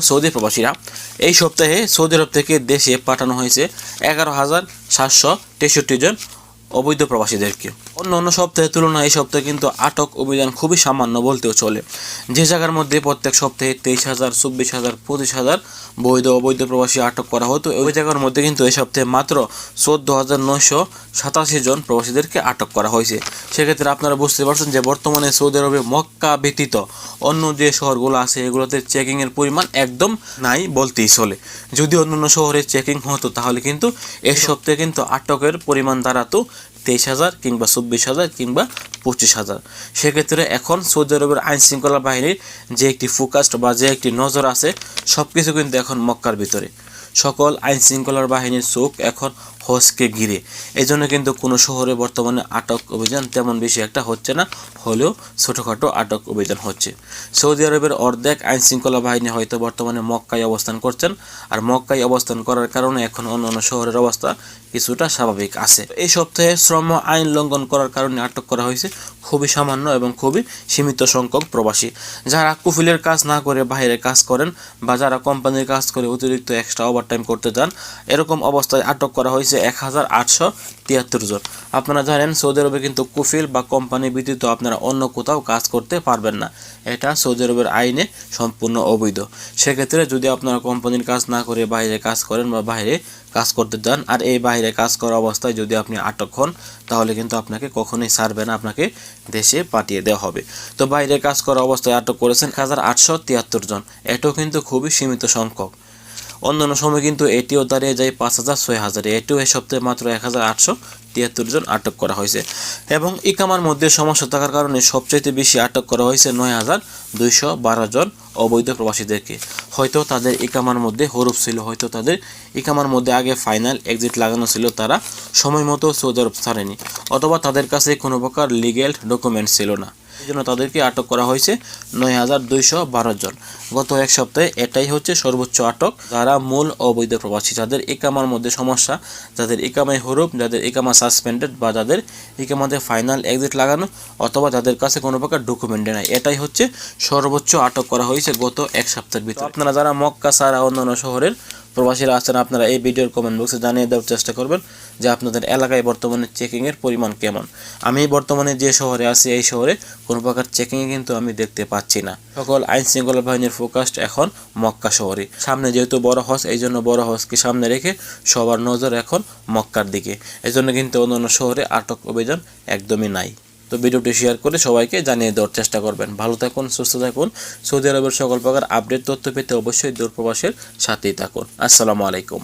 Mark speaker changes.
Speaker 1: Saudi প্রবাসীরা এই সপ্তাহে সৌদি আরব থেকে দেশে পাঠানো হয়েছে এগারো হাজার সাতশো তেষট্টি জন অবৈধ প্রবাসীদেরকে। অন্য অন্য সপ্তাহের তুলনায় এই সপ্তাহে কিন্তু আটক অভিযান খুবই সামান্য বলতেও চলে। যে জায়গার মধ্যে প্রত্যেক সপ্তাহে তেইশ হাজার, চব্বিশ হাজার, পঁচিশ হাজার বৈধ, অবৈধ প্রবাসী আটক করা হতো। ওই জায়গার মধ্যে কিন্তু এই সপ্তাহে মাত্র চোদ্দ হাজার নয়শো সাতাশি জন প্রবাসীদেরকে আটক করা হয়েছে। সেক্ষেত্রে আপনারা বুঝতে পারছেন যে বর্তমানে সৌদি আরবে মক্কা ব্যতীত অন্য যে শহরগুলো আছে, এগুলোতে চেকিংয়ের পরিমাণ একদম নাই বলতেই চলে। যদি অন্য অন্য শহরে চেকিং হতো, তাহলে কিন্তু এই সপ্তাহে কিন্তু আটকের পরিমাণ দাঁড়াতো তেইশ হাজার কিংবা চব্বিশ হাজার কিংবা পঁচিশ হাজার। সেক্ষেত্রে এখন সৌদি আরবের আইন শৃঙ্খলা বাহিনীর যে একটি ফোকাস্ট বা যে একটি নজর আছে সব কিছু কিন্তু এখন মক্কার ভিতরে। সকল আইন শৃঙ্খলার বাহিনীর চোখ এখন হজকে ঘিরে। এই জন্য কিন্তু কোনো শহরে বর্তমানে আটক অভিযান তেমন বেশি একটা হচ্ছে না, হলেও ছোটোখাটো আটক অভিযান হচ্ছে। সৌদি আরবের অর্ধেক আইন শৃঙ্খলা বাহিনী হয়তো বর্তমানে মক্কায় অবস্থান করছেন, আর মক্কায় অবস্থান করার কারণে এখন অন্য অন্য শহরের অবস্থা কিছুটা স্বাভাবিক আছে। এই সপ্তাহে শ্রম আইন লঙ্ঘন করার কারণে আটক করা হয়েছে খুবই সামান্য এবং খুবই সীমিত সংখ্যক প্রবাসী। যারা কুফিলের কাজ না করে বাইরে কাজ করেন বা যারা কোম্পানির কাজ করে অতিরিক্ত এক্সট্রা ওভারটাইম করতে যান। এরকম অবস্থায় আটক করা হয়েছে এক হাজার আটশো তিয়াত্তর জন। আপনারা জানেন সৌদি আরবে কিন্তু কুফিল বা কোম্পানি ব্যতীত আপনারা অন্য কোথাও কাজ করতে পারবেন না। এটা সৌদি আরবের আইনে সম্পূর্ণ অবৈধ। সেক্ষেত্রে যদি আপনারা কোম্পানির কাজ না করে বাইরে কাজ করেন বা বাইরে কাজ করতে যান, আর এই বাইরে কাজ করা অবস্থায় যদি আপনি আটক হন, তাহলে কিন্তু আপনাকে কখনোই ছাড়বে না, আপনাকে দেশে পাঠিয়ে দেওয়া হবে। তো বাইরে কাজ করা অবস্থায় আটক করেছেন এক হাজার আটশো তিয়াত্তর জন। এটাও কিন্তু খুবই সীমিত সংখ্যক। অন্যান্য সময় কিন্তু এটিও দাঁড়িয়ে যায় পাঁচ হাজার, ছয় হাজারে। এটিও এই সপ্তাহে মাত্র এক হাজার আটশো তিয়াত্তর জন আটক করা হয়েছে। এবং ইকামার মধ্যে সমস্যা থাকার কারণে সবচাইতে বেশি আটক করা হয়েছে নয় হাজার দুইশো বারো জন অবৈধ প্রবাসীদেরকে। হয়তো তাদের ইকামার মধ্যে হরুপ ছিল, হয়তো তাদের ইকামার মধ্যে আগে ফাইনাল এক্সিট লাগানো ছিল, তারা সময় মতো সৌদি আরব ছাড়েনি, অথবা তাদের কাছে কোনো প্রকার লিগেল ডকুমেন্ট ছিল না। জন্য তাদেরকে আটক করা হয়েছে নয় হাজার দুইশো বারো জন। গত এক সপ্তাহে এটাই হচ্ছে সর্বোচ্চ আটক। যারা মূল অবৈধ প্রবাসী, যাদের একামার মধ্যে সমস্যা, যাদের একামায় হরুপ, যাদের একামা সাসপেন্ডেড বা যাদের ইকামাতে ফাইনাল এক্সিট লাগানো অথবা যাদের কাছে কোনো প্রকার ডকুমেন্টে নাই, এটাই হচ্ছে সর্বোচ্চ আটক করা হয়েছে গত এক সপ্তাহের ভিতরে। আপনারা যারা মক্কা ছাড়া অন্যান্য শহরের প্রবাসীরা আছেন, আপনারা এই ভিডিওর কমেন্ট বক্সে জানিয়ে দেওয়ার চেষ্টা করবেন যে আপনাদের এলাকায় বর্তমানে চেকিংয়ের পরিমাণ কেমন। আমি বর্তমানে যে শহরে আছি, এই শহরে কোনো প্রকার চেকিংয়ে কিন্তু আমি দেখতে পাচ্ছি না। সকল আইন শৃঙ্খলা বাহিনীর ফোকাসড এখন মক্কা শহরে। সামনে যেহেতু বড় হজ, এই জন্য বড় হজকে সামনে রেখে সবার নজর এখন মক্কার দিকে। এই জন্য কিন্তু অন্যান্য শহরে আটক অভিযান একদমই নাই। তো ভিডিওটি শেয়ার করে সবাইকে জানিয়ে দেওয়ার চেষ্টা করবেন। ভালো থাকুন, সুস্থ থাকুন। সৌদি আরবের সকল প্রকার আপডেট তথ্য পেতে অবশ্যই দূরপ্রবাসের সাথেই থাকুন। আসসালামু আলাইকুম।